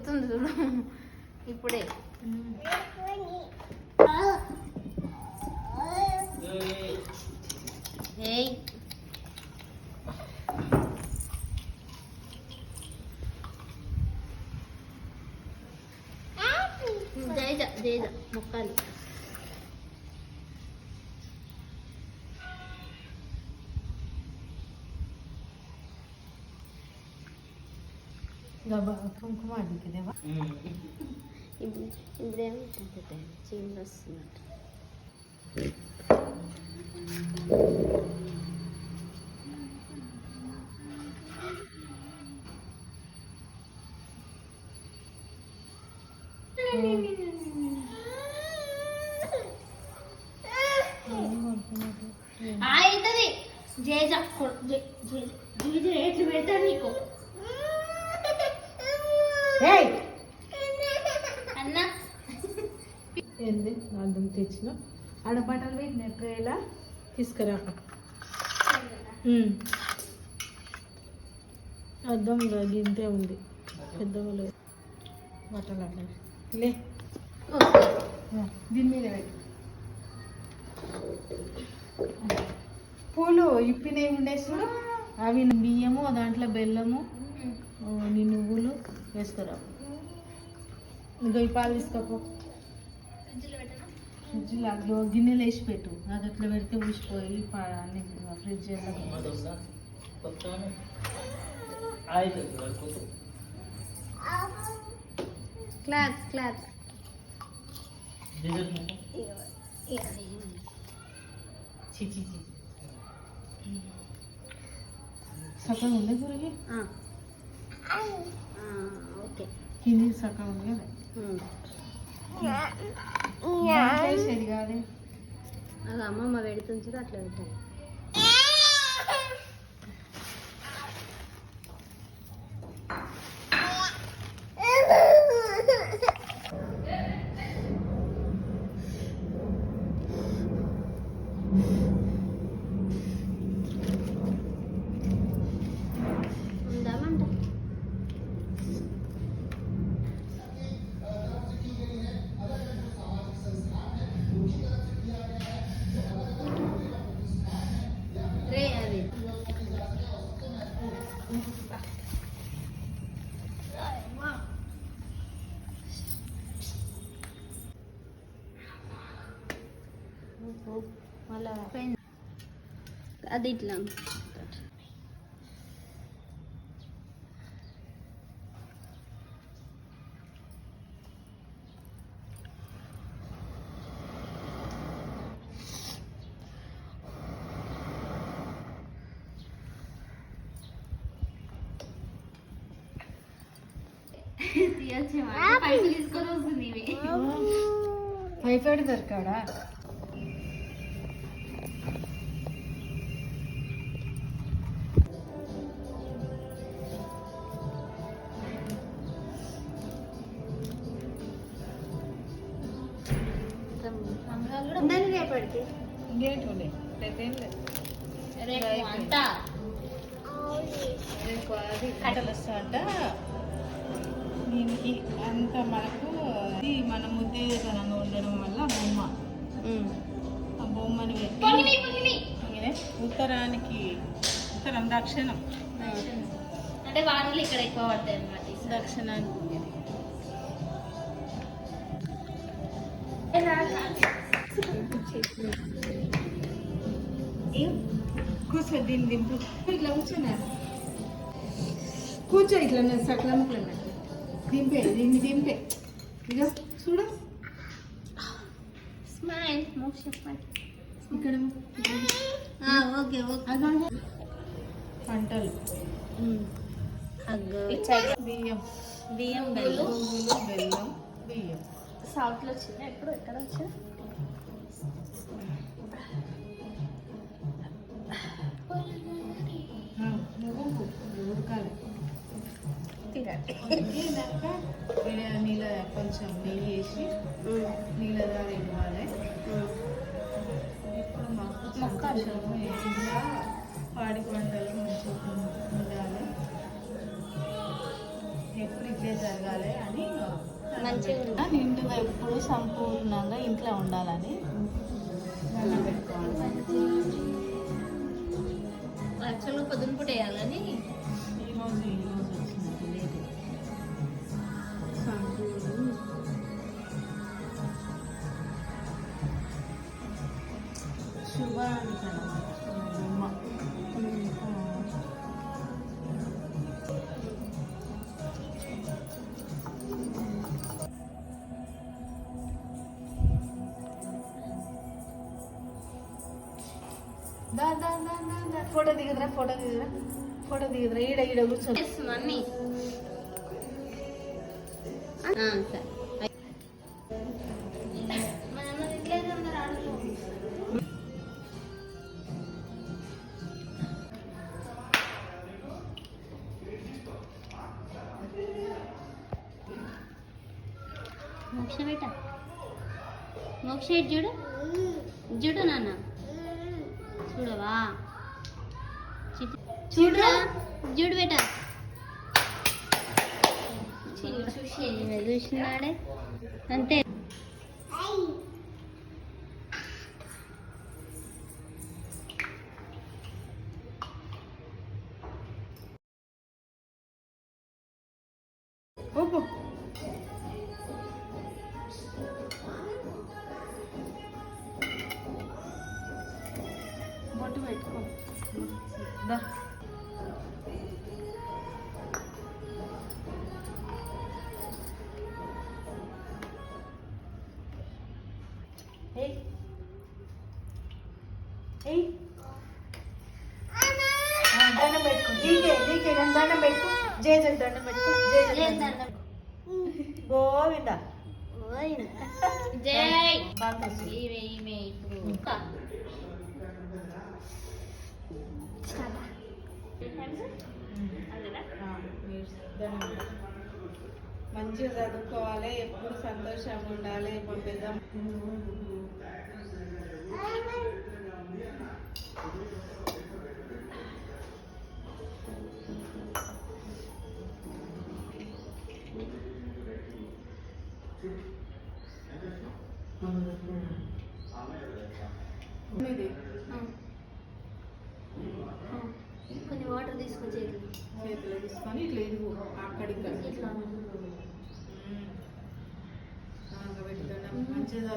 ఉడుకుతుంది చూడు. ఇప్పుడే. ఏయ్. జైజ జైజ మొక్కాలి. కుంకుమ అడిగిదేవా ఇప్పుడు ఇప్పుడేమో చీమలు వస్తున్నట్టు అవుతుంది జేజ జేజ ఎట్లు పెడతాడు నీకు ఏంది? అద్దం తెచ్చిన ఆడ బట్టలు పెట్టిన ట్రేలా? తీసుకురా. అద్దం గింతే ఉంది పెద్దగా లేదు బట్టలు అట్లా లే. దీని మీద పెట్టు పూలు ఇప్పినవి ఉండే చూడు. అవి బియ్యము దాంట్లో బెల్లము. నీ నువ్వులు వేసుకురా ఇంకా ఈ పాలు తీసుకోపో. ఫ్రిడ్జ్లో గిన్నెలు వేసి పెట్టు. అది అట్లా పెడితే ఊసిపోయి పా- అన్ని ఫ్రిడ్జ్ క్లాత్ క్లాత్. సగం ఉంది గురికి ఓకే. కింది సగం ఉంది కదా. అది అమ్మమ్మ పెడుతుంది అట్లా పెట్టాలి. మళ్ళా అది ఇట్లా పైసలు తీసుకొని వస్తుంది ఇవి టైఫాయిడ్ దొరికాడా రేపటికి ఇంకేంటి లేదు అది కట్టలు వస్తాట దీనికి అంత మనకు ఇది మన ముద్దేతనంగా ఉండడం వల్ల బొమ్మ. ఆ బొమ్మని పెట్టి ఉత్తరానికి ఉత్తరం దక్షిణం. అంటే వానలు ఇక్కడ ఎక్కువ పడతాయి అన్నమాట. దక్షిణానికి కూర్చో దీన్ని దింపు ఇట్లా కూర్చున్నా కూర్చో ఇట్లా నేను సకల ముక్కలు దింపే దీన్ని దింపే ఇక చూడు స్మైల్ మోక్ష ఇక్కడ ఓకే ఓకే పంటలు బియ్యం బియ్యం బెల్లం బెల్లం బియ్యం సౌత్ వచ్చిందా ఎప్పుడు ఎక్కడ వచ్చా నీళ్ళ కొంచెం నెయ్యి వేసి నీళ్ళ దారి ఇవ్వాలి ఇప్పుడు మాకు సంతోషము పాడి పంటలు మంచిగా ఉండాలి. ఎప్పుడు ఇట్లే జరగాలి అని మంచిగా నిండుగా ఎప్పుడు సంపూర్ణంగా ఇంట్లో ఉండాలని దండం పెట్టుకోవాలి యాక్చువల్గా పొద్దున పూట వేయాలని? శుభ దా దా దా దా దా. ఫోటో దిగుదరా ఫోటో దిగుదరా. ఫోటో దిగుదరా. ఈడ ఈడ కూర్చో. చేస్తుంది అన్ని మోక్ష బేట? మోక్ష చూడు? చూడు నాన్న. చూడవా చూడురా చూడు బేట చూసి చూసినాడే అంతే ఆ, దండం పెట్టుకో. నీకే నీకే నన్ను దండం పెట్టుకో. జయ జయ దండం పెట్టుకో. జయ జయ దండం. గోవిందా జై. ఈమె ఈమె ఇప్పుడు. మంచిగా చదువుకోవాలి ఎప్పుడు సంతోషంగా ఉండాలి పంపిద్దాం. కొన్ని చేతిలో. తీసుకొని ఇట్లా ఇరుగు అక్కడిక్కడ ఇట్లా. మంచిగా